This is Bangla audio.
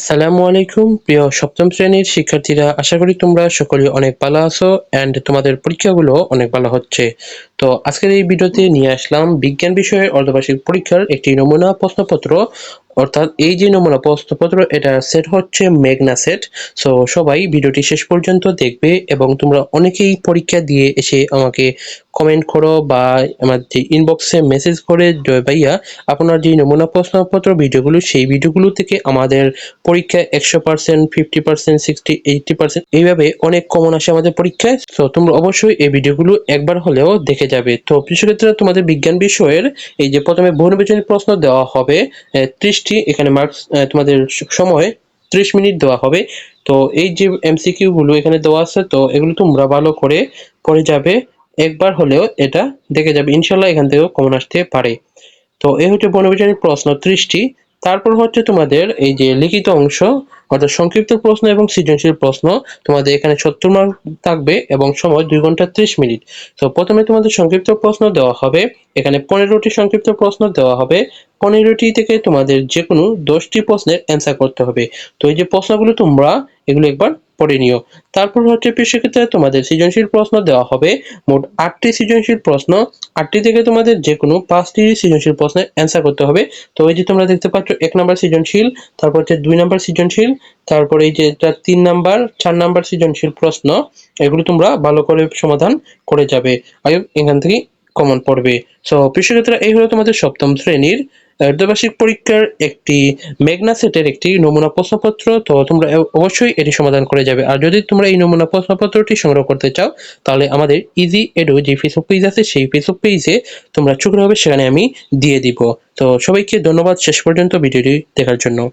আসসালামু আলাইকুম, প্রিয় সপ্তম শ্রেণির শিক্ষার্থীরা। আশা করি তোমরা সকলে অনেক ভালো আছো অ্যান্ড তোমাদের পরীক্ষাগুলো অনেক ভালো হচ্ছে। তো আজকের এই ভিডিওতে নিয়ে আসলাম বিজ্ঞান বিষয়ের অর্ধবার্ষিক পরীক্ষার একটি নমুনা প্রশ্নপত্র। অর্থাৎ এই যে নমুনা প্রশ্নপত্র, এটা সেট হচ্ছে মেঘনা সেট সো সবাই ভিডিওটি শেষ পর্যন্ত দেখবে এবং তোমরা অনেকেই পরীক্ষা দিয়ে এসে আমাকে কমেন্ট করো বা আমার যে ইনবক্সে মেসেজ করে, জয় ভাইয়া, আপনার যে নমুনা প্রশ্নপত্র, ভিডিওগুলো, সেই ভিডিওগুলো থেকে আমাদের পরীক্ষায় একশো percent fifty percent sixty eighty percent এইভাবে অনেক কমন আসে আমাদের পরীক্ষায়। তো তোমরা অবশ্যই এই ভিডিওগুলো একবার হলেও দেখে যাবে। তো সেক্ষেত্রে তোমাদের বিজ্ঞান বিষয়ের এই যে প্রথমে বহুনির্বাচনী প্রশ্ন দেওয়া হবে ত্রিশটি এখানে মার্কস তোমাদের সময় ত্রিশ মিনিট দেওয়া হবে। তো এই যে এমসিকিউগুলো এখানে দেওয়া আছে, তো এগুলো তোমরা ভালো করে পড়ে যাবে। একবার হলেও এটা দেখে যাবে। ইনশাল্লাহ এখান থেকেও কমন আসতে পারে। তো এই হচ্ছে বনবিজ্ঞানের প্রশ্ন ত্রিশটি। তারপর হচ্ছে তোমাদের এই যে লিখিত অংশ অর্থাৎ সংক্ষিপ্ত প্রশ্ন এবং সৃজনশীল প্রশ্ন। তোমাদের এখানে সত্তর মার্ক থাকবে এবং সময় দুই ঘণ্টা ত্রিশ মিনিট। তো প্রথমে তোমাদের সংক্ষিপ্ত প্রশ্ন দেওয়া হবে। এখানে পনেরোটি সংক্ষিপ্ত প্রশ্ন দেওয়া হবে। পনেরোটি থেকে তোমাদের যে কোনো দশটি প্রশ্নের অ্যান্সার করতে হবে। তো এই যে প্রশ্নগুলো তোমরা, এগুলো একবার পড়ে নিও। তারপর হচ্ছে সেক্ষেত্রে তোমাদের সৃজনশীল প্রশ্ন দেওয়া হবে। মোট আটটি সৃজনশীল প্রশ্ন। আটটি থেকে তোমাদের যে কোনো পাঁচটি সৃজনশীল প্রশ্নের অ্যান্সার করতে হবে। তো এই যে তোমরা দেখতে পাচ্ছ, এক নম্বর সৃজনশীল, তারপর হচ্ছে দুই নম্বর সৃজনশীল তারপর এই যে এটা তিন নাম্বার, চার নাম্বার সৃজনশীল প্রশ্ন, এগুলো তোমরা ভালো করে সমাধান করে যাবে। আয়ু এখান থেকে কমন পড়বে। সো কৃষিক্ষেত্রে এই হলো তোমাদের সপ্তম শ্রেণির অর্ধবার্ষিক পরীক্ষার একটি মেঘনা সেটের একটি নমুনা প্রশ্নপত্র। তো, তোমরা অবশ্যই এটি সমাধান করে যাবে। আর যদি তোমরা এই নমুনা প্রশ্নপত্রটি সংগ্রহ করতে চাও, তাহলে আমাদের ইজি এডু যে ফেসবুক পেজ আছে, সেই ফেসবুক পেজে তোমরা চোখ হবে সেখানে আমি দিয়ে দিব। তো, সবাইকে ধন্যবাদ শেষ পর্যন্ত ভিডিওটি দেখার জন্য।